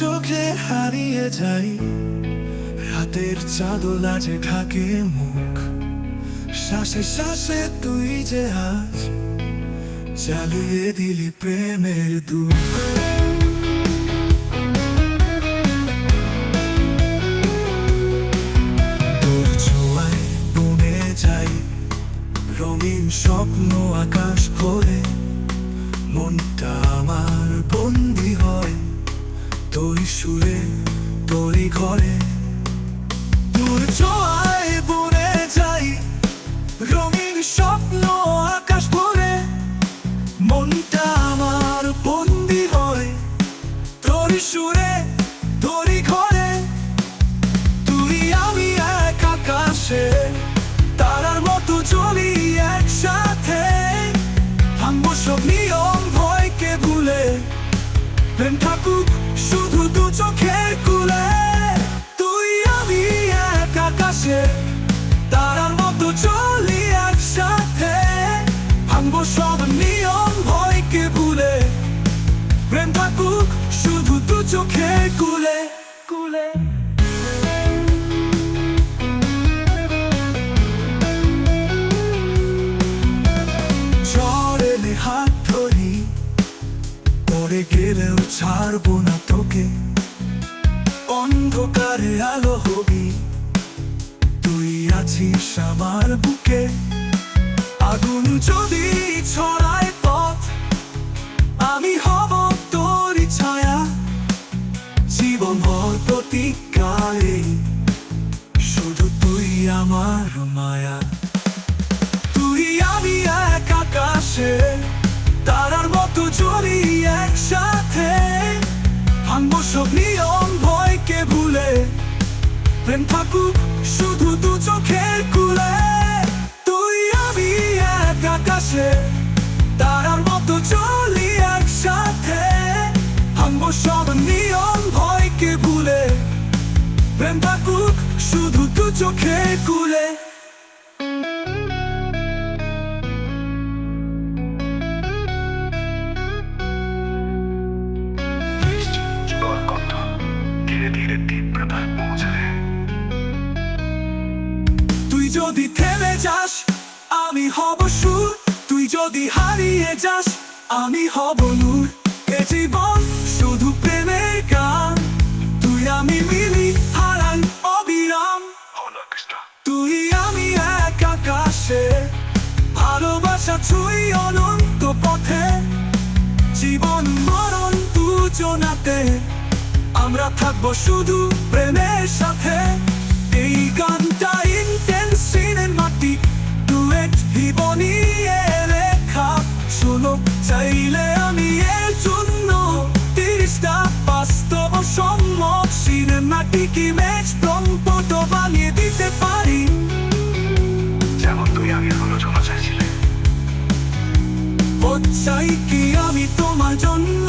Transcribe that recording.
চোখে হারিয়ে যাই। রাতের চাদর লাজে ঢাকে মুখ। শ্বাসে শ্বাসে তুই যে আজ চালিয়ে দিলি প্রেমের দুঃখ। তোর রঙিন স্বপ্ন আকাশ ভরে। মনটা আমার বন্দি হয়। তোর সুরে, তোরই ঘরে। তোর ছোঁয়ায় বনে যাই, রঙিন স্বপ্ন আকাশ ভরে। মনটা আমার বন্দি হয়, তোর সুরে, তোরই ঘরে। তুই আমি এক আকাশে, তারার মতো চলি একসাথে। ভাঙবো সব নিয়ম, ভয়কে ভুলে প্রেম থাকুক চোখের কুলে কুলে। পরে গেলেও ছাড়বো না তোকে। অন্ধকারে আলো হবি, তুই আছিস আমার বুকে। আগুন যদি সব নিয়ম ভয়কে ভুলে প্রেম থাকুক শুধু দু চোখের কুলে। তুই আমি এক আকাশে, তারার মতো চলি একসাথে। ভাঙবো সব নিয়ম ভয়কে ভুলে, প্রেম থাকুক শুধু দু চোখের কুলে। যদি থেমে যাস, আমি হব সুর। তুই যদি হারিয়ে যাস, আমি হব নূর। এ জীবন শুধু প্রেমের গান। তুই আমি মিলি হারান অবিরাম। তুই আমি এক আকাশে। ভালোবাসা ছুঁই অনন্ত পথে। জীবন মরণ দুজনাতে। আমরা থাকব শুধু প্রেমের সাথে। এই গানটা ইন্টেন্স সিনেমাটিক ইমেজ প্রম্পট বানিয়ে দিতে পারি। যেমন তুই আমি আলোচনা চাইছিলে। ও চাই কি আমি তোমার জন্য?